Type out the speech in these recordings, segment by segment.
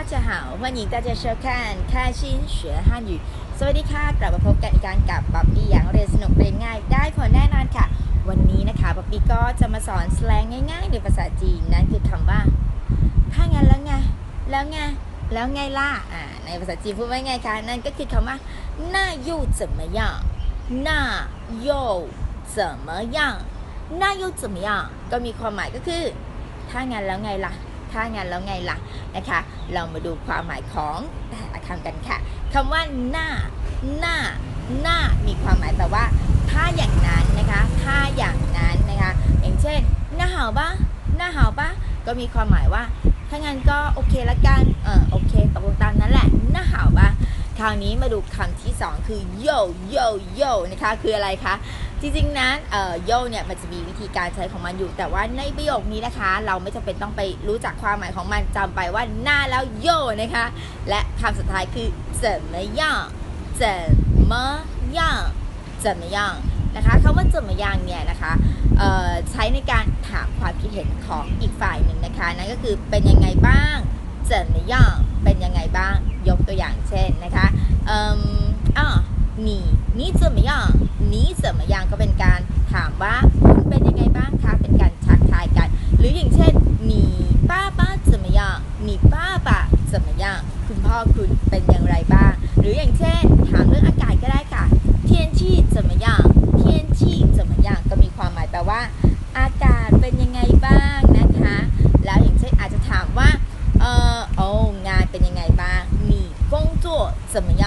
大家好，欢迎大家收看《开心学汉语》สวัสดีค่ะ กลับมาพบกันอีกครั้งกับป๊อปปี้อย่างเรียนสนุกเรียนง่าย ได้ผลแน่นอนค่ะ วันนี้นะคะป๊อปปี้ก็จะมาสอนสแลงง่ายๆในภาษาจีนนั่นคือคำว่า ถ้างั้นแล้วไง แล้วไง แล้วไงล่ะอ่าในภาษาจีนพูดว่าไงคะ นั่นก็คือคำว่า那又怎么样那又怎么样那又怎么样ก็มีความหมายก็คือ ถ้างั้นแล้วไงล่ะ ถ้างั้นแล้วไงล่ะนะคะ เรามาดูความหมายของแต่ละคำกันค่ะคำว่าหน้าหน้าหน้ามีความหมายแปลว่า ถ้าอย่างนั้นนะคะ ถ้าอย่างนั้นนะคะ อย่างเช่น หน้าหาวปะหน้าหาวปะก็มีความหมายว่าถ้างั้นก็โอเคละกันเออโอเคตกลงตามนั้นแหละหน้าหาวปะคราวนี้มาดูคำที่สองคือโยโยโยนะคะ คืออะไรคะ จริงๆนะเอ่อโยเนี่ยมันจะมีวิธีการใช้ของมันอยู่ แต่ว่าในประโยคนี้นะคะ เราไม่จำเป็นต้องไปรู้จักความหมายของมันจำไปว่าหน้าแล้วโยนะคะ และคำสุดท้ายคือ怎么样怎么样怎么样นะคะคำว่า怎么样เนี่ยนะคะเอ่อใช้ในการถามความคิดเห็นของอีกฝ่ายหนึ่งนะคะ นั่นก็คือเป็นยังไงบ้าง怎么样เป็นยังไงบ้าง ยกตัวอย่างเช่นนะคะ เอ่มอ่า你你怎么样你怎么样ก็เป็นการถามว่าคุณเป็นยังไงบ้างคะเป็นการทักทายกัน หรืออย่างเช่น你爸爸怎么样你爸爸怎么样คุณพ่อคุณเป็นอย่างไรบ้าง หรืออย่างเช่น ถามเรื่องอากาศก็ได้ค่ะ天气怎么样天气怎么样ก็มีความหมายแปลว่า อากาศเป็นยังไงบ้างนะคะ แล้วอย่างเช่นอาจจะถามว่า เออโอ้งานเป็นยังไงบ้าง你工作怎么样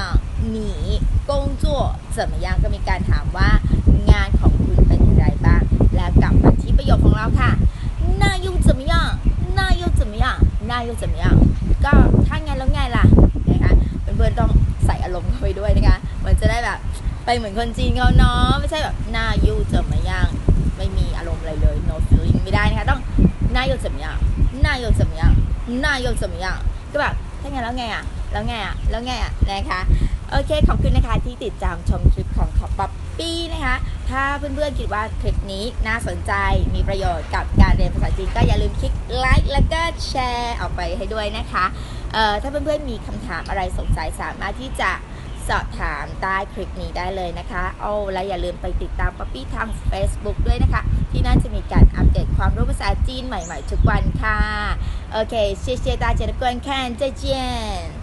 你 ส่วนมายังก็มีการถามว่างานของคุณเป็นอย่างไรบ้าง แล้วกลับมาที่ประโยคของเราค่ะนายยุ่งจะไม่ยังนายยุ่งจะไม่ยังนายยุ่งจะไม่ยังก็ถ้าไงแล้วไงล่ะนะคะเพื่อนๆต้องใส่อารมณ์เข้าไปด้วยนะคะมันจะได้แบบไปเหมือนคนจีนเขาเนาะไม่ใช่แบบนายยุ่งจะไม่ยังไม่มีอารมณ์อะไรเลย no feeling ไม่ได้นะคะต้องนายยุ่งจะไม่ยังนายยุ่งจะไม่ยังนายยุ่งจะไม่ยังก็แบบถ้าไงแล้วไงอะแล้วไงอะแล้วไงอะนะคะ โอเคขอบคุณนะคะที่ติดตามชมคลิปของของป๊อปปี้นะคะ ถ้าเพื่อนๆคิดว่าคลิปนี้น่าสนใจมีประโยชน์กับการเรียนภาษาจีนก็อย่าลืมคลิกไลค์แล้วก็แชร์ออกไปให้ด้วยนะคะเอ่อถ้าเพื่อนๆมีคำถามอะไรสงสัยสามารถที่จะสอบถามใต้คลิปนี้ได้เลยนะคะ โอ้และอย่าลืมไปติดตามป๊อปปี้ทาง Facebook ด้วยนะคะ ที่นั่นจะมีการอัปเดตความรู้ภาษาจีนใหม่ๆทุกวันค่ะ โอเคเชียร์ๆตาเจริญกวนแคนเจียน